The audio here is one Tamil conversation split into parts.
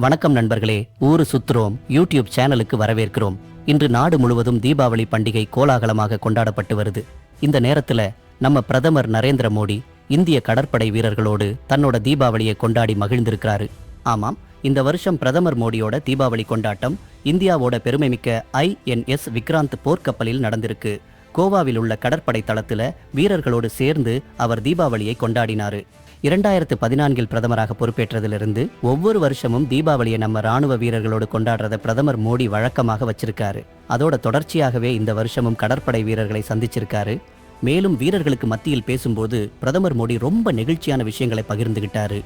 வணக்கம் நண்பர்களே ஊரு சுத்துறோம் யூடியூப் சேனலுக்கு வரவேற்கிறோம். இன்று நாடு முழுவதும் தீபாவளி பண்டிகை கோலாகலமாக கொண்டாடப்பட்டு வருது. இந்த நேரத்துல நம்ம பிரதமர் நரேந்திர மோடி இந்திய கடற்படை வீரர்களோடு தன்னோட தீபாவளியை கொண்டாடி மகிழ்ந்திருக்கிறாரு. ஆமாம் இந்த வருஷம் பிரதமர் மோடியோட தீபாவளி கொண்டாட்டம் இந்தியாவோட பெருமைமிக்க ஐஎன்எஸ் விக்ராந்த் போர்க்கப்பலில் நடந்திருக்கு. கோவாவில் உள்ள கடற்படை தளத்துல வீரர்களோடு சேர்ந்து அவர் தீபாவளியை கொண்டாடினாரு. இரண்டாயிரத்து பதினான்கில் பிரதமராக பொறுப்பேற்றதிலிருந்து ஒவ்வொரு வருஷமும் தீபாவளியை நம்ம ராணுவ வீரர்களோடு கொண்டாடுறத பிரதமர் மோடி வழக்கமாக வச்சிருக்காரு. அதோட தொடர்ச்சியாகவே இந்த வருஷமும் கடற்படை வீரர்களை சந்திச்சிருக்காரு. மேலும் வீரர்களுக்கு மத்தியில் பேசும்போது பிரதமர் மோடி ரொம்ப நெகிழ்ச்சியான விஷயங்களை பகிர்ந்துகிட்டாரு.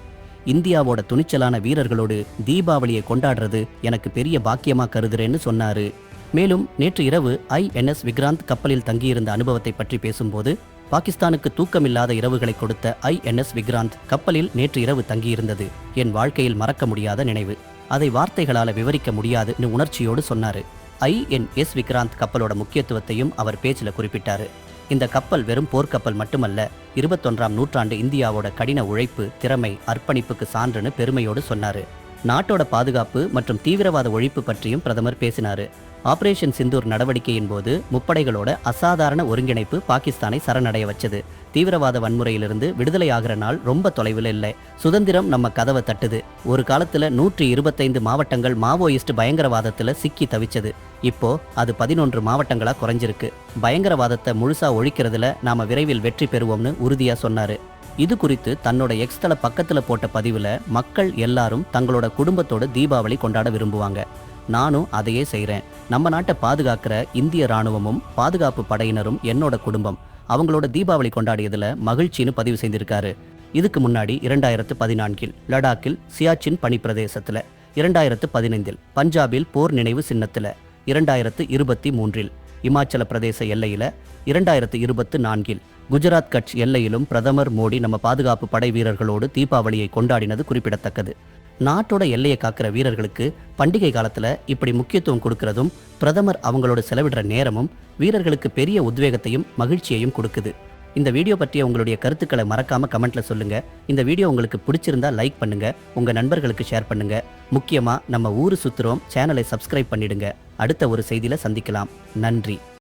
இந்தியாவோட துணிச்சலான வீரர்களோடு தீபாவளியை கொண்டாடுறது எனக்கு பெரிய பாக்கியமா கருதுறேன்னு சொன்னாரு. மேலும் நேற்று இரவு ஐஎன்எஸ் விக்ராந்த் கப்பலில் தங்கியிருந்த அனுபவத்தை பற்றி பேசும்போது பாகிஸ்தானுக்கு தூக்கமில்லாத இரவுகளை கொடுத்த ஐஎன்எஸ் விக்ராந்த் கப்பலில் நேற்று இரவு தங்கியிருந்தது. என் வாழ்க்கையில் மறக்க முடியாத நினைவு. அதை வார்த்தைகளால் விவரிக்க முடியாதுன்னு உணர்ச்சியோடு சொன்னாரு. ஐஎன்எஸ் விக்ராந்த் கப்பலோட முக்கியத்துவத்தையும் அவர் பேச்சில் குறிப்பிட்டாரு. இந்த கப்பல் வெறும் போர்க்கப்பல் மட்டுமல்ல இருபத்தொன்றாம் நூற்றாண்டு இந்தியாவோட கடின உழைப்பு திறமை அர்ப்பணிப்புக்கு சான்றுன்னு பெருமையோடு சொன்னாரு. நாட்டோட பாதுகாப்பு மற்றும் தீவிரவாத ஒழிப்பு பற்றியும் பிரதமர் பேசினாரு. ஆபரேஷன் சிந்தூர் நடவடிக்கையின் போது முப்படைகளோட அசாதாரண ஒருங்கிணைப்பு பாகிஸ்தானை சரணடைய வச்சது. தீவிரவாத வன்முறையிலிருந்து விடுதலை ஆகிற நாள் ரொம்ப தொலைவில் இல்லை. சுதந்திரம் நம்ம கதவை தட்டுது. ஒரு காலத்தில் நூற்றி இருபத்தைந்து மாவட்டங்கள் மாவோயிஸ்ட் பயங்கரவாதத்தில் சிக்கி தவிச்சது. இப்போ அது பதினொன்று மாவட்டங்களாக குறைஞ்சிருக்கு. பயங்கரவாதத்தை முழுசா ஒழிக்கிறதுல நாம விரைவில் வெற்றி பெறுவோம்னு உறுதியாக சொன்னாரு. இது குறித்து தன்னோட எக்ஸ்தல பக்கத்தில் போட்ட பதிவில் மக்கள் எல்லாரும் தங்களோட குடும்பத்தோட தீபாவளி கொண்டாட விரும்புவாங்க. நானும் அதையே செய்கிறேன் நம்ம நாட்டை பாதுகாக்கிற இந்திய ராணுவமும் பாதுகாப்பு படையினரும் என்னோட குடும்பம். அவங்களோட தீபாவளி கொண்டாடியதில் மகிழ்ச்சின்னு பதிவு செய்திருக்காரு. இதுக்கு முன்னாடி இரண்டாயிரத்து பதினான்கில் லடாக்கில் சியாச்சின் பனிப்பிரதேசத்தில் இரண்டாயிரத்து பதினைந்தில் பஞ்சாபில் போர் நினைவு சின்னத்தில் இரண்டாயிரத்து இருபத்தி மூன்றில் இமாச்சல பிரதேச எல்லையில் இரண்டாயிரத்து இருபத்து நான்கில் குஜராத் கட்ச் எல்லையிலும் பிரதமர் மோடி நம்ம பாதுகாப்பு படை வீரர்களோடு தீபாவளியை கொண்டாடினது குறிப்பிடத்தக்கது. நாட்டோட எல்லையை காக்கிற வீரர்களுக்கு பண்டிகை காலத்தில் இப்படி முக்கியத்துவம் கொடுக்கறதும் பிரதமர் அவங்களோட செலவிடுற நேரமும் வீரர்களுக்கு பெரிய உத்வேகத்தையும் மகிழ்ச்சியையும் கொடுக்குது. இந்த வீடியோ பற்றிய உங்களுடைய கருத்துக்களை மறக்காம கமெண்ட்ல சொல்லுங்க. இந்த வீடியோ உங்களுக்கு பிடிச்சிருந்தா லைக் பண்ணுங்க உங்க நண்பர்களுக்கு ஷேர் பண்ணுங்க. முக்கியமா நம்ம ஊரு சுத்துறோம் சேனலை சப்ஸ்கிரைப் பண்ணிடுங்க. அடுத்த ஒரு செய்தியில சந்திக்கலாம். நன்றி.